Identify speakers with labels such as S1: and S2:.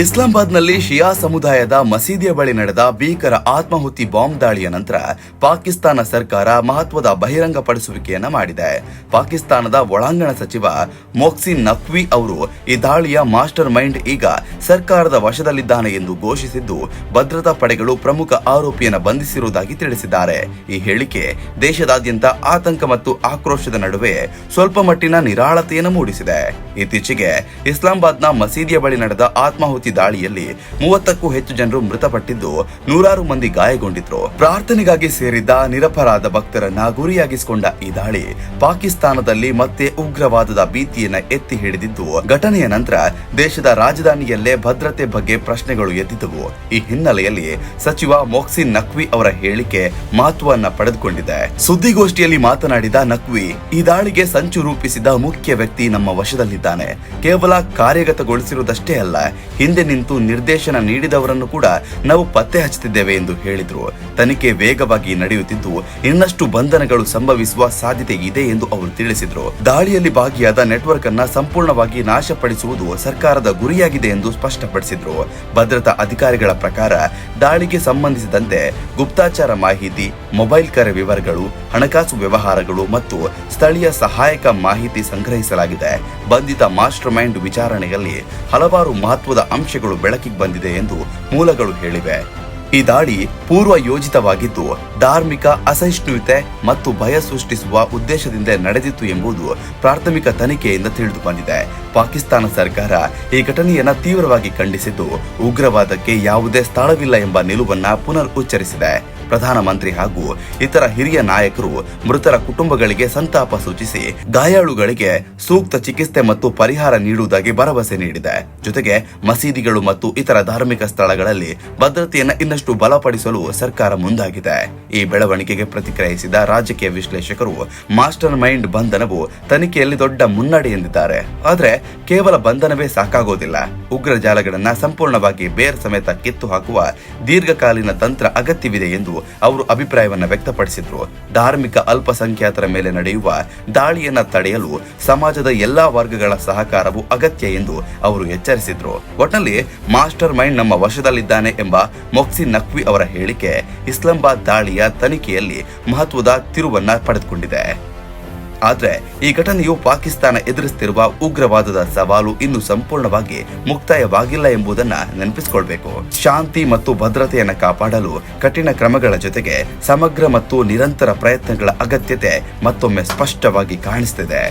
S1: ಇಸ್ಲಾಮಾಬಾದ್ನಲ್ಲಿ ಶಿಯಾ ಸಮುದಾಯದ ಮಸೀದಿಯ ಬಳಿ ನಡೆದ ಭೀಕರ ಆತ್ಮಾಹುತಿ ಬಾಂಬ್ ದಾಳಿಯ ನಂತರ ಪಾಕಿಸ್ತಾನ ಸರ್ಕಾರ ಮಹತ್ವದ ಬಹಿರಂಗಪಡಿಸುವಿಕೆಯನ್ನ ಮಾಡಿದೆ. ಪಾಕಿಸ್ತಾನದ ಒಳಾಂಗಣ ಸಚಿವ ಮೊಕ್ಸಿನ್ ನಕ್ವಿ ಅವರು ಈ ದಾಳಿಯ ಮಾಸ್ಟರ್ ಮೈಂಡ್ ಈಗ ಸರ್ಕಾರದ ವಶದಲ್ಲಿದ್ದಾನೆ ಎಂದು ಘೋಷಿಸಿದ್ದು, ಭದ್ರತಾ ಪಡೆಗಳು ಪ್ರಮುಖ ಆರೋಪಿಯನ್ನು ಬಂಧಿಸಿರುವುದಾಗಿ ತಿಳಿಸಿದ್ದಾರೆ. ಈ ಹೇಳಿಕೆ ದೇಶದಾದ್ಯಂತ ಆತಂಕ ಮತ್ತು ಆಕ್ರೋಶದ ನಡುವೆ ಸ್ವಲ್ಪ ಮಟ್ಟಿನ ನಿರಾಳತೆಯನ್ನು ಮೂಡಿಸಿದೆ. ಇತ್ತೀಚೆಗೆ ಇಸ್ಲಾಮಾಬಾದ್ನ ಮಸೀದಿಯ ಬಳಿ ನಡೆದ ಆತ್ಮಾಹುತಿ ದಾಳಿಯಲ್ಲಿ ಮೂವತ್ತಕ್ಕೂ ಹೆಚ್ಚು ಜನರು ಮೃತಪಟ್ಟಿದ್ದು ನೂರಾರು ಮಂದಿ ಗಾಯಗೊಂಡಿದ್ರು. ಪ್ರಾರ್ಥನೆಗಾಗಿ ಸೇರಿದ್ದ ನಿರಪರಾಧ ಭಕ್ತರನ್ನ ಗುರಿಯಾಗಿಸಿಕೊಂಡ ಈ ದಾಳಿ ಪಾಕಿಸ್ತಾನದಲ್ಲಿ ಮತ್ತೆ ಉಗ್ರವಾದದ ಭೀತಿಯನ್ನ ಎತ್ತಿ ಹಿಡಿದಿದ್ದು, ಘಟನೆಯ ನಂತರ ದೇಶದ ರಾಜಧಾನಿಯಲ್ಲೇ ಭದ್ರತೆ ಬಗ್ಗೆ ಪ್ರಶ್ನೆಗಳು ಎದ್ದಿದ್ದವು. ಈ ಹಿನ್ನೆಲೆಯಲ್ಲಿ ಸಚಿವ ಮೊಕ್ಸಿನ್ ನಕ್ವಿ ಅವರ ಹೇಳಿಕೆ ಮಹತ್ವವನ್ನ ಪಡೆದುಕೊಂಡಿದೆ. ಸುದ್ದಿಗೋಷ್ಠಿಯಲ್ಲಿ ಮಾತನಾಡಿದ ನಕ್ವಿ ಈ ದಾಳಿಗೆ ಸಂಚು ರೂಪಿಸಿದ ಮುಖ್ಯ ವ್ಯಕ್ತಿ ನಮ್ಮ ವಶದಲ್ಲಿದ್ದಾನೆ. ಕೇವಲ ಕಾರ್ಯಗತಗೊಳಿಸಿರುವುದಷ್ಟೇ ಅಲ್ಲ ಹಿಂದೆ ನಿಂತು ನಿರ್ದೇಶನ ನೀಡಿದವರನ್ನು ಕೂಡ ನಾವು ಪತ್ತೆ ಹಚ್ಚುತ್ತಿದ್ದೇವೆ ಎಂದು ಹೇಳಿದರು. ತನಿಖೆ ವೇಗವಾಗಿ ನಡೆಯುತ್ತಿದ್ದು, ಇನ್ನಷ್ಟು ಬಂಧನಗಳು ಸಂಭವಿಸುವ ಸಾಧ್ಯತೆ ಇದೆ ಎಂದು ಅವರು ತಿಳಿಸಿದರು. ದಾಳಿಯಲ್ಲಿ ಭಾಗಿಯಾದ ನೆಟ್ವರ್ಕ್ ಅನ್ನ ಸಂಪೂರ್ಣವಾಗಿ ನಾಶಪಡಿಸುವುದು ಸರ್ಕಾರದ ಗುರಿಯಾಗಿದೆ ಎಂದು ಸ್ಪಷ್ಟಪಡಿಸಿದರು. ಭದ್ರತಾ ಅಧಿಕಾರಿಗಳ ಪ್ರಕಾರ, ದಾಳಿಗೆ ಸಂಬಂಧಿಸಿದಂತೆ ಗುಪ್ತಾಚಾರ ಮಾಹಿತಿ ಮೊಬೈಲ್ ಕರೆ ವಿವರಗಳು, ಹಣಕಾಸು ವ್ಯವಹಾರಗಳು ಮತ್ತು ಸ್ಥಳೀಯ ಸಹಾಯಕ ಮಾಹಿತಿ ಸಂಗ್ರಹಿಸಲಾಗಿದೆ. ಬಂಧಿತ ಮಾಸ್ಟರ್ ಮೈಂಡ್ ವಿಚಾರಣೆಯಲ್ಲಿ ಹಲವಾರು ಮಹತ್ವದ ಅಂಶಗಳು ಬೆಳಕಿಗೆ ಬಂದಿದೆ ಎಂದು ಮೂಲಗಳು ಹೇಳಿವೆ. ಈ ದಾಳಿ ಪೂರ್ವ ಯೋಜಿತವಾಗಿದ್ದು ಧಾರ್ಮಿಕ ಅಸಹಿಷ್ಣುತೆ ಮತ್ತು ಭಯ ಸೃಷ್ಟಿಸುವ ಉದ್ದೇಶದಿಂದ ನಡೆದಿತ್ತು ಎಂಬುದು ಪ್ರಾಥಮಿಕ ತನಿಖೆಯಿಂದ ತಿಳಿದು ಬಂದಿದೆ ಪಾಕಿಸ್ತಾನ ಸರ್ಕಾರ ಈ ಘಟನೆಯನ್ನು ತೀವ್ರವಾಗಿ ಖಂಡಿಸಿದ್ದು, ಉಗ್ರವಾದಕ್ಕೆ ಯಾವುದೇ ಸ್ಥಳವಿಲ್ಲ ಎಂಬ ನಿಲುವನ್ನ ಪುನರ್ ಉಚ್ಚರಿಸಿದೆ ಪ್ರಧಾನಮಂತ್ರಿ ಹಾಗೂ ಇತರ ಹಿರಿಯ ನಾಯಕರು ಮೃತರ ಕುಟುಂಬಗಳಿಗೆ ಸಂತಾಪ ಸೂಚಿಸಿ ಗಾಯಾಳುಗಳಿಗೆ ಸೂಕ್ತ ಚಿಕಿತ್ಸೆ ಮತ್ತು ಪರಿಹಾರ ನೀಡುವುದಾಗಿ ಭರವಸೆ ನೀಡಿದೆ. ಜೊತೆಗೆ ಮಸೀದಿಗಳು ಮತ್ತು ಇತರ ಧಾರ್ಮಿಕ ಸ್ಥಳಗಳಲ್ಲಿ ಭದ್ರತೆಯನ್ನು ಇನ್ನಷ್ಟು ಬಲಪಡಿಸಲು ಸರ್ಕಾರ ಮುಂದಾಗಿದೆ. ಈ ಬೆಳವಣಿಗೆಗೆ ಪ್ರತಿಕ್ರಿಯಿಸಿದ ರಾಜಕೀಯ ವಿಶ್ಲೇಷಕರು, ಮಾಸ್ಟರ್ ಮೈಂಡ್ ಬಂಧನವು ತನಿಖೆಯಲ್ಲಿ ದೊಡ್ಡ ಮುನ್ನಡೆ ಎಂದಿದ್ದಾರೆ. ಆದರೆ ಕೇವಲ ಬಂಧನವೇ ಸಾಕಾಗೋದಿಲ್ಲ. ಉಗ್ರ ಜಾಲಗಳನ್ನ ಸಂಪೂರ್ಣವಾಗಿ ಬೇರ್ ಸಮೇತ ಕಿತ್ತು ಹಾಕುವ ದೀರ್ಘಕಾಲೀನ ತಂತ್ರ ಅಗತ್ಯವಿದೆ ಎಂದು ಅವರು ಅಭಿಪ್ರಾಯವನ್ನು ವ್ಯಕ್ತಪಡಿಸಿದ್ರು. ಧಾರ್ಮಿಕ ಅಲ್ಪಸಂಖ್ಯಾತರ ಮೇಲೆ ನಡೆಯುವ ದಾಳಿಯನ್ನ ತಡೆಯಲು ಸಮಾಜದ ಎಲ್ಲಾ ವರ್ಗಗಳ ಸಹಕಾರವು ಅಗತ್ಯ ಎಂದು ಅವರು ಎಚ್ಚರಿಸಿದ್ರು. ಒಟ್ನಲ್ಲಿ ಮಾಸ್ಟರ್ ಮೈಂಡ್ ನಮ್ಮ ವಶದಲ್ಲಿದ್ದಾನೆ ಎಂಬ ಮೊಕ್ಸಿ ನಕ್ವಿ ಅವರ ಹೇಳಿಕೆ ಇಸ್ಲಾಮಾಬಾದ್ ದಾಳಿಯ ತನಿಖೆಯಲ್ಲಿ ಮಹತ್ವದ ತಿರುವನ್ನ ಪಡೆದುಕೊಂಡಿದೆ. ಆದ್ರೆ ಈ ಘಟನೆಯು ಪಾಕಿಸ್ತಾನ ಎದುರಿಸುತ್ತಿರುವ ಉಗ್ರವಾದದ ಸವಾಲು ಇನ್ನು ಸಂಪೂರ್ಣವಾಗಿ ಮುಕ್ತಾಯವಾಗಿಲ್ಲ ಎಂಬುದನ್ನ ನೆನಪಿಸಿಕೊಳ್ಬೇಕು. ಶಾಂತಿ ಮತ್ತು ಭದ್ರತೆಯನ್ನು ಕಾಪಾಡಲು ಕಠಿಣ ಕ್ರಮಗಳ ಜೊತೆಗೆ ಸಮಗ್ರ ಮತ್ತು ನಿರಂತರ ಪ್ರಯತ್ನಗಳ ಅಗತ್ಯತೆ ಮತ್ತೊಮ್ಮೆ ಸ್ಪಷ್ಟವಾಗಿ ಕಾಣಿಸ್ತಿದೆ.